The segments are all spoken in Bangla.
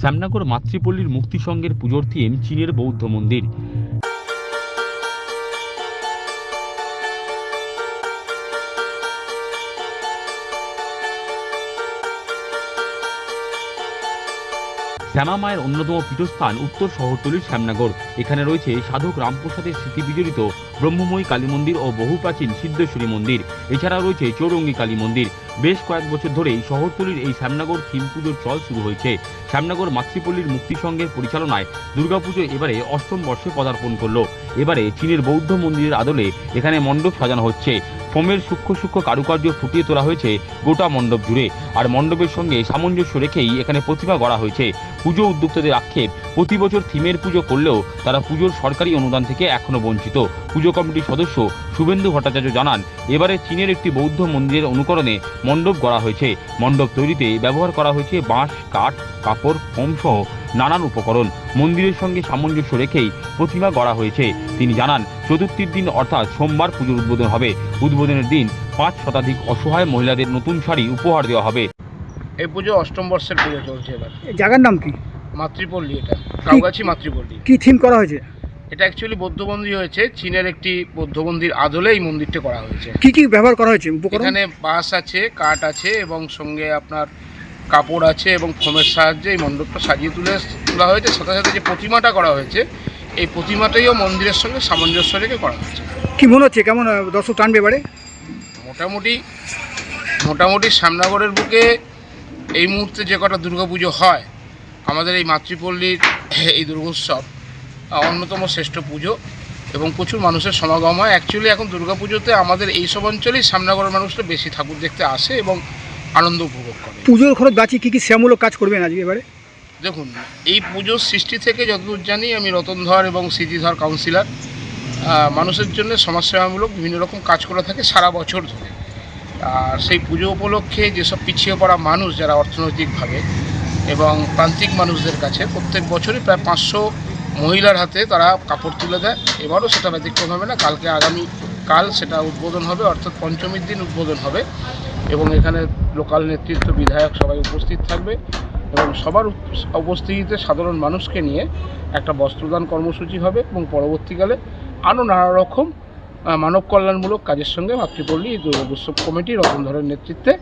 শ্যামনগর মাতৃপল্লীর মুক্তি সংঘের পুজোর থিম চীনের বৌদ্ধ মন্দির। শ্যামা মায়ের অন্যতম পীঠস্থান উত্তর শহরতলির শ্যামনগর। এখানে রয়েছে সাধক রামপ্রসাদের স্মৃতি বিজড়িত ব্রহ্মময়ী কালী মন্দির ও বহু প্রাচীন সিদ্ধেশ্বরী মন্দির। এছাড়া রয়েছে চৌরঙ্গী কালী মন্দির বেশ কয়েক বছর ধরেই শহরতলির এই শ্যামনগর থিম পুজোর চল শুরু হয়েছে। শ্যামনগর মাতৃপল্লীর মুক্তি সংঘের পরিচালনায় দুর্গাপুজো এবারে অষ্টম বর্ষে পদার্পণ করল। এবারে চীনের বৌদ্ধ মন্দিরের আদলে এখানে মণ্ডপ সাজানো হচ্ছে। ফোমের সূক্ষ্ম সূক্ষ্ম কারুকার্য ফুটিয়ে তোলা হয়েছে গোটা মণ্ডপ জুড়ে। আর মণ্ডপের সঙ্গে সামঞ্জস্য রেখেই এখানে প্রতিমা গড়া হয়েছে। পুজো উদ্যোক্তাদের আক্ষেপ, প্রতি বছর থিমের পুজো করলেও তারা পুজোর সরকারি অনুদান থেকে এখনও বঞ্চিত। পুজো কমিটির সদস্য শুভেন্দু ভট্টাচার্য জানান, এবারে চীনের একটি বৌদ্ধ মন্দিরের অনুকরণে মণ্ডপ গড়া হয়েছে। মণ্ডপ তৈরিতে ব্যবহার করা হয়েছে বাঁশ, কাঠ, কাপড়, ফোম সহ নানান উপকরণ মন্দিরের সঙ্গে সামঞ্জস্য রেখেই প্রতিমা গড়া হয়েছে। তিনি জানান চতুর্থীর দিন অর্থাৎ সোমবার পুজোর উদ্বোধন হবে। উদ্বোধনের দিন পাঁচ শতাধিক অসহায় মহিলাদের নতুন শাড়ি উপহার দেওয়া হবে। এই পুজো অষ্টম বর্ষের পুজো চলছে এবার। জায়গার নাম কি? মাতৃপল্লী এটা। কাউগাছি মাতৃপল্লী। কি থিম করা হয়েছে? এটা অ্যাকচুয়ালি বৌদ্ধ মন্দির হয়েছে। চীনের একটি বৌদ্ধ মন্দির আদলে এই মন্দিরটা করা হয়েছে। কি কি ব্যবহার করা হয়েছে? উপকরণ? এখানে বাঁশ আছে কাঠ আছে এবং সঙ্গে আপনার কাপড় আছে এবং ফোমের সাহায্যে এই মণ্ডপটা সাজিয়ে তুলে তোলা হয়েছে। সাথে সাথে যে প্রতিমাটা করা হয়েছে এই প্রতিমাটাইও মন্দিরের সঙ্গে সামঞ্জস্য রেখে করা হয়েছে। কি মনে হচ্ছে? কেমন দর্শক টানবে এবারে? মোটামুটি মোটামুটি শ্যামনগরের বুকে এই মুহূর্তে যে কটা দুর্গাপুজো হয় আমাদের এই মাতৃপল্লীর এই দুর্গোৎসব অন্যতম শ্রেষ্ঠ পুজো এবং প্রচুর মানুষের সমাগম হয়। অ্যাকচুয়ালি এখন দুর্গাপুজোতে আমাদের এই সব অঞ্চলেই শ্যামনগরের মানুষরা বেশি ঠাকুর দেখতে আসে এবং আনন্দ উপভোগ করে। পুজোর খরচ বাঁচি কী কী সেবামূলক কাজ করবেন আজকে এবারে? দেখুন এই পুজোর সৃষ্টি থেকে যতদূর জানি আমি রতনধর এবং স্মৃতিধর কাউন্সিলর মানুষের জন্য সমাজসেবামূলক বিভিন্ন রকম কাজ করে থাকে সারা বছর ধরে। আর সেই পুজো উপলক্ষে যেসব পিছিয়ে পড়া মানুষ যারা অর্থনৈতিকভাবে এবং প্রান্তিক মানুষদের কাছে প্রত্যেক বছরই প্রায় পাঁচশো মহিলার হাতে তারা কাপড় তুলে দেয়। এবারও সেটা ব্যতিক্রম হবে না কালকে আগামী কাল সেটা উদ্বোধন হবে অর্থাৎ পঞ্চমীর দিন উদ্বোধন হবে। এবং এখানে লোকাল নেতৃত্ব, বিধায়ক সবাই উপস্থিত থাকবে এবং সবার উপস্থিতিতে সাধারণ মানুষকে নিয়ে একটা বস্ত্রদান কর্মসূচি হবে এবং পরবর্তীকালে আরও নানা রকম মানব কল্যাণমূলক কাজের সঙ্গে মাতৃপল্লী এই দুর্গোৎসব কমিটি রতনধরের নেতৃত্বে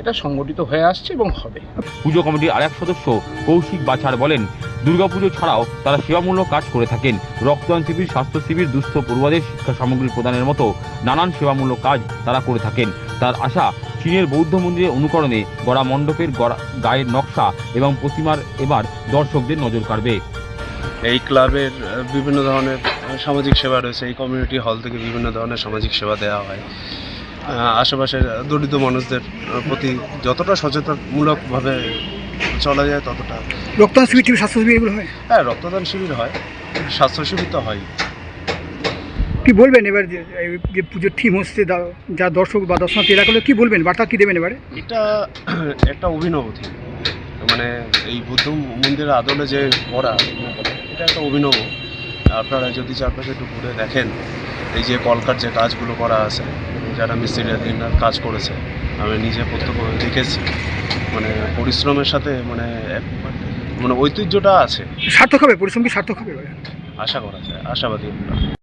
এটা সংগঠিত হয়ে আসছে এবং হবে। পুজো কমিটির আরেক সদস্য কৌশিক বাছার বলেন দুর্গাপুজো ছাড়াও তারা সেবামূলক কাজ করে থাকেন। রক্তদান শিবির, স্বাস্থ্য শিবির, দুস্থ পড়ুয়াদের শিক্ষা সামগ্রী প্রদানের মতো নানান সেবামূলক কাজ তারা করে থাকেন। তার আশা চীনের বৌদ্ধ মন্দিরের অনুকরণে গড়া মণ্ডপের গড়া গায়ের নকশা এবং প্রতিমার এবার দর্শকদের নজর কাড়বে। এই ক্লাবের বিভিন্ন ধরনের সামাজিক সেবা রয়েছে। এই কমিউনিটি হল থেকে বিভিন্ন ধরনের সামাজিক সেবা দেওয়া হয়। আশেপাশের দরিদ্র মানুষদের প্রতি যতটা সচেতনমূলকভাবে চলা যায় ততটা রক্তদান শিবির স্বাস্থ্য শিবির এগুলো হয়? হ্যাঁ রক্তদান শিবির হয়। স্বাস্থ্য শিবির তো হয় কি বলবেন এবার যে যে পুজোর থিম হচ্ছে যা দর্শক বা দর্শনার্থী এলাকা হলো কি বলবেন? বার্তা কি দেবেন এবারে? এটা একটা অভিনব থিম মানে এই বুদ্ধ মন্দিরের আদলে যে করা এটা একটা অভিনব। আপনারা যদি চারপাশে একটু ঘুরে দেখেন এই যে কলকার যে কাজগুলো করা আছে যারা মিস্ত্রিরা দিন কাজ করেছে আমি নিজে প্রত্যক্ষ দেখেছি। মানে পরিশ্রমের সাথে মানে এক- মানে ঐতিহ্যটা আছে। সার্থক হবে পরিশ্রম কি সার্থক হবে আশা করা যায় আশাবাদী আমরা।